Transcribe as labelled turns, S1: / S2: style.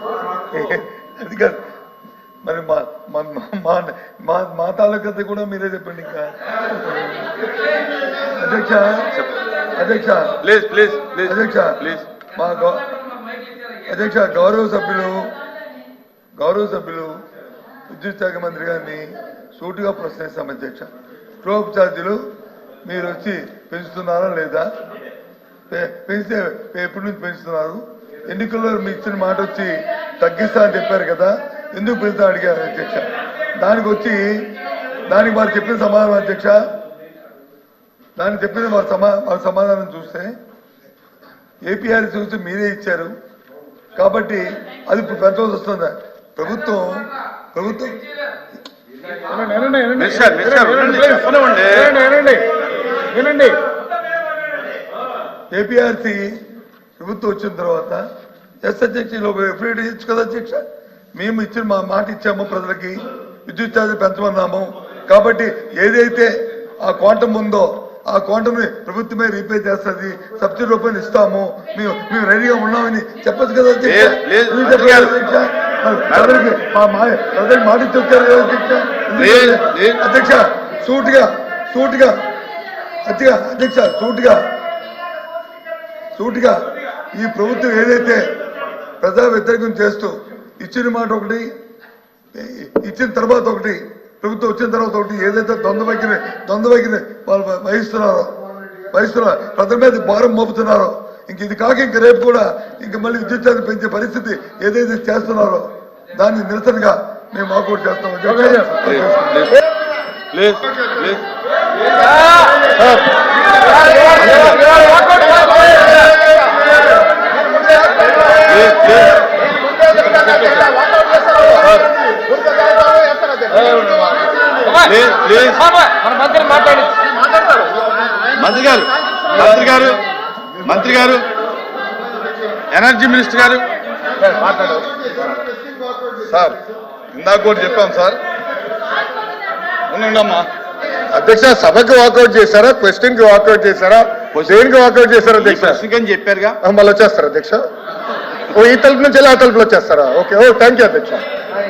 S1: అది కాదు. మరి మా మా మా తాలూకత కూడా మీరే చెప్పండి ఇంకా. అధ్యక్ష అధ్యక్ష.
S2: ప్లీజ్ ప్లీజ్ ప్లీజ్
S1: అధ్యక్ష
S2: ప్లీజ్
S1: మా గౌ- అధ్యక్ష గౌరవ సభ్యులు గౌరవ సభ్యులు విద్యుత్ శాఖ మంత్రి గారిని సూటిగా ప్రశ్నిస్తాం అధ్యక్ష. స్ట్రోక్ ఛార్జీలు మీరు వచ్చి పెంచుతున్నారా లేదా? పెంచితే ఎప్పటి నుంచి పెంచుతున్నారు? ఎన్నికల్లో మీ ఇచ్చిన మాట వచ్చి తగ్గిస్తా అని చెప్పారు కదా ఎందుకు పెంచుతా అడిగారు అధ్యక్ష? దానికి వచ్చి దానికి వారు చెప్పిన సమాధానం అధ్యక్ష దానికి చెప్పిన వారి సమా వారి సమాధానం చూస్తే ఏపీఆర్ చూసి మీరే ఇచ్చారు. కాబట్టి అది ఇప్పుడు పెంచవలసి వస్తుందా? ప్రభుత్వం ప్రభుత్వం.
S2: వినండి.
S1: ఏపీఆర్సీ ప్రభుత్వం వచ్చిన తర్వాత ఎస్ అధ్యక్ష ఎఫ్ఐడి ఇచ్చు కదా అధ్యక్ష మేము ఇచ్చిన మా మాట ఇచ్చాము ప్రజలకి. విద్యుత్ ఛార్జీ పెంచమన్నాము. కాబట్టి ఏదైతే ఆ క్వాంటం ఉందో ఆ క్వాంటమ్ని ప్రభుత్వమే రీపే చేస్తుంది. సబ్సిడీ రూపాయలు ఇస్తాము. మేము మేము రెడీగా ఉన్నామని చెప్పచ్చు కదా ప్రజలకి మా ప్రజలకు మాట ఇచ్చి వచ్చారు అధ్యక్ష. అధ్యక్ష సూటిగా సూటిగా అధ్యక్ష అధ్యక్ష సూటిగా సూటిగా ఈ ప్రభుత్వం ఏదైతే ప్రజా వ్యతిరేకం చేస్తూ ఇచ్చిన మాట ఒకటి ఇచ్చిన తర్వాత ఒకటి ప్రభుత్వం వచ్చిన తర్వాత ఒకటి ఏదైతే ద్వంద్వ వైఖరి ద్వంద్వ వైఖరి వాళ్ళు వహిస్తున్నారో వహిస్తున్నారో ప్రజల మీద భారం మోపుతున్నారో ఇంక ఇది కాక ఇంక రేపు కూడా ఇంక మళ్ళీ విద్యుత్ ఛార్జీ పెంచే పరిస్థితి ఏదైతే చేస్తున్నారో దాన్ని నిరసనగా మేము వాకౌట్ చేస్తాం.
S2: Please please please. ప్లీజ్
S3: మంత్రి
S2: గారు మంత్రి గారు మంత్రి గారు ఎనర్జీ మినిస్టర్ గారు. సార్ ఇందాక కూడా చెప్పాం సార్. ఉండమ్మా
S4: అధ్యక్ష సభకి వాకౌట్ చేశారా? క్వశ్చన్కి వాకౌట్ చేశారా? దేనికి వాకౌట్ చేశారా అధ్యక్ష?
S2: చెప్పారుగా.
S4: ఆ, మళ్ళీ వచ్చేస్తారా అధ్యక్ష. ఓ ఈ తలుపు నుంచి వెళ్ళి ఆ తలుపులో వచ్చేస్తారా? ఓకే ఓ థ్యాంక్ యూ అధ్యక్ష.